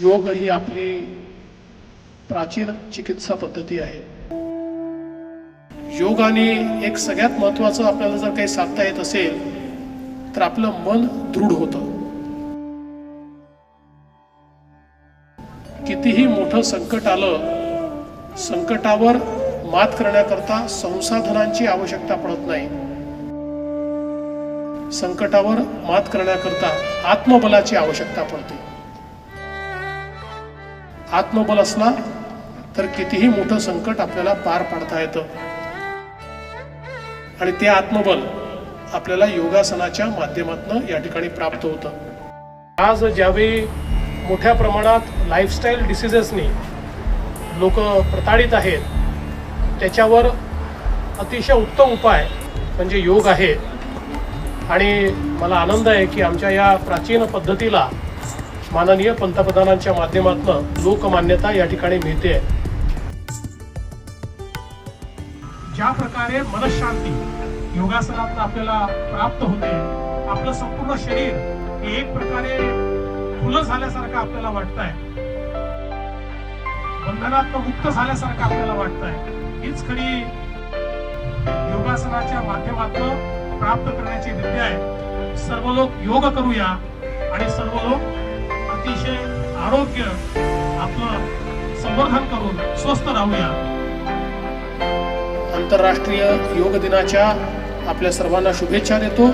योग ही आपली प्राचीन चिकित्सा पद्धती आहे. योगाने एक सगळ्यात महत्वाचं आपल्याला जर काही साधता येत असेल तर आपलं मन दृढ होतं. कितीही मोठं संकट आलं संकटावर मात करण्याकरता संसाधनांची आवश्यकता पडत नाही. संकटावर मात करण्याकरता आत्मबलाची आवश्यकता पडते. आत्मबल असला तर कितीही मोठं संकट आपल्याला पार पाडता येतं. आणि ते आत्मबल आपल्याला योगासनाच्या माध्यमातून या ठिकाणी प्राप्त होतं. आज ज्यावेळी मोठ्या प्रमाणात लाईफस्टाईल डिसिजेसनी लोक प्रताडित आहेत त्याच्यावर अतिशय उत्तम उपाय म्हणजे योग आहे. आणि मला आनंद आहे की आमच्या या प्राचीन पद्धतीला माननीय पंतप्रधानांच्या माध्यमातून लोकमान्यता या ठिकाणी मिळते. ज्या प्रकारे मनशांती योगासनातून आपल्याला प्राप्त होते आपलं संपूर्ण शरीर हे एक प्रकारे खुलं झाल्यासारखं आपल्याला वाटतंय. बंधनात मुक्त झाल्यासारखं आपल्याला वाटतंय. हीच खरी योगासनाच्या माध्यमातून प्राप्त करण्याची विद्या आहे. सर्व लोक योग करूया आणि सर्व अतिशय आरोग्य आपलं संवर्धन करून स्वस्थ राहूया. आंतरराष्ट्रीय योग दिनाच्या आपल्या सर्वांना शुभेच्छा देतो.